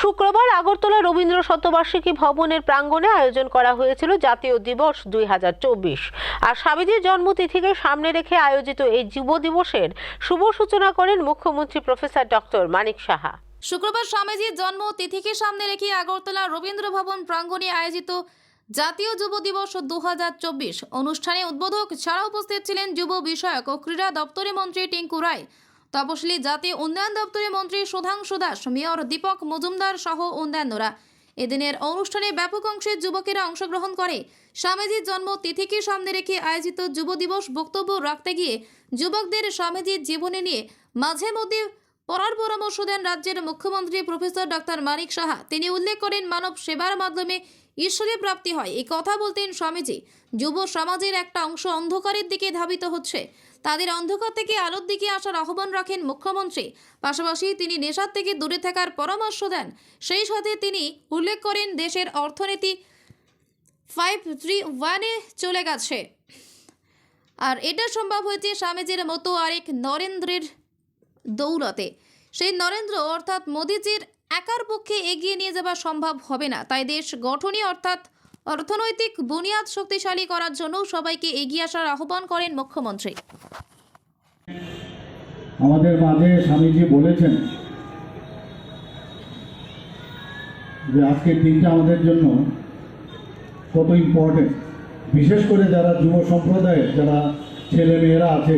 শুক্রবার আগরতলা রবীন্দ্র শতবার্ষিকী ভবনের প্রাঙ্গণে আয়োজন করা হয়েছিল জাতীয় দিবস দুই হাজার চব্বিশ। আর স্বামীজির জন্মতিথিকে সামনে রেখে আয়োজিত এই যুব দিবসের শুভ সূচনা করেন মুখ্যমন্ত্রী প্রফেসর ডক্টর মানিক সাহা। শুক্রবার স্বামীজির জন্ম তিথিকে সামনে রেখে আগরতলা রবীন্দ্র ভবন প্রাঙ্গণে আয়োজিত জাতীয় যুব দিবস দু হাজার চব্বিশ অনুষ্ঠানে উদ্বোধক ছাড়া উপস্থিত ছিলেন যুব বিষয়ক ও ক্রীড়া দপ্তরের মন্ত্রী টিঙ্কু রায়। তপশিলি জাতীয় উন্নয়ন দপ্তরের মন্ত্রী সুধাংশু দাস, মেয়র দীপক মজুমদার সহ অন্যান্যরা। এদিনের অনুষ্ঠানে ব্যাপক অংশের যুবকেরা অংশগ্রহণ করে। স্বামীজির জন্ম তিথিকে সামনে রেখে আয়োজিত যুব দিবস বক্তব্য রাখতে গিয়ে যুবকদের স্বামীজির জীবনে নিয়ে মাঝে মধ্যে পড়ার পরামর্শ দেন রাজ্যের মুখ্যমন্ত্রী প্রফেসর ডক্টর মানিক সাহা। তিনি উল্লেখ করেন, মানব সেবার মাধ্যমে ঈশ্বরের প্রাপ্তি হয়। এই কথা বলতেন স্বামীজি। যুব সমাজের একটা অংশ অন্ধকারের দিকে ধাবিত হচ্ছে। তাদের অন্ধকার থেকে আলোর দিকে আসার আহ্বান রাখেন মুখ্যমন্ত্রী। পাশাপাশি তিনি নেশার থেকে দূরে থাকার পরামর্শ দেন। সেই সাথে তিনি উল্লেখ করেন দেশের অর্থনীতি ফাইভ থ্রি ওয়ানে চলে গেছে। আর এটা সম্ভব হয়েছে স্বামীজির মতো আরেক নরেন্দ্রের দৌলতে। সেই নরেন্দ্র অর্থাৎ মোদিজির একার পক্ষে এগিয়ে নিয়ে যাওয়া সম্ভব হবে না। তাই দেশ গঠনই অর্থাৎ অর্থনৈতিক বুনিয়াদ শক্তিশালী করার জন্য সবাইকে এগিয়ে আসার আহ্বান করেন মুখ্যমন্ত্রী। আমাদের মাঝে স্বামীজি বলেছেন যে আজকের দিনটা আমাদের জন্য কত ইম্পর্টেন্ট বিশেষ করে যারা যুব সম্প্রদায়ের, যারা ছেলে মেয়েরা আছে,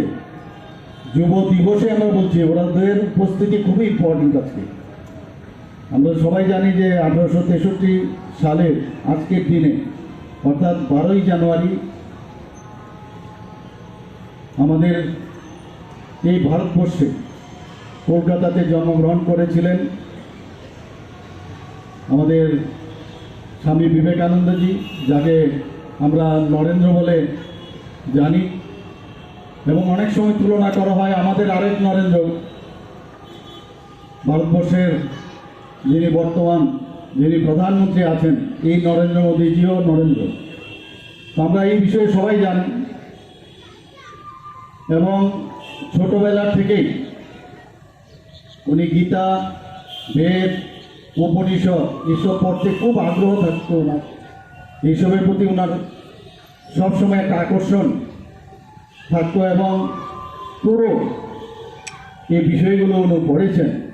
যুব দিবসে আমরা বলছি, ওরাদের উপস্থিতি খুবই ইম্পর্টেন্ট আজকে। আমরা সবাই জানি যে আঠারোশো তেষট্টি সালে আজকের দিনে, অর্থাৎ বারোই জানুয়ারি, আমাদের এই ভারতবর্ষে কলকাতাতে জন্মগ্রহণ করেছিলেন আমাদের স্বামী বিবেকানন্দজি, যাকে আমরা নরেন্দ্র বলে জানি এবং অনেক সময় তুলনা করা হয় আমাদের আরেক নরেন্দ্র, ভারতবর্ষের যিনি বর্তমান যিনি প্রধানমন্ত্রী আছেন, এই নরেন্দ্র মোদীজিও নরেন্দ্র। আমরা এই বিষয়ে সবাই জানি। এবং ছোটবেলা থেকেই উনি গীতা, বেদ, উপনিষদ, এসব পড়তে খুব আগ্রহ থাকতো ওনার। এইসবের প্রতি ওনার সবসময় একটা আকর্ষণ থাকতো এবং পুরো এই বিষয়গুলো উনি পড়েছেন।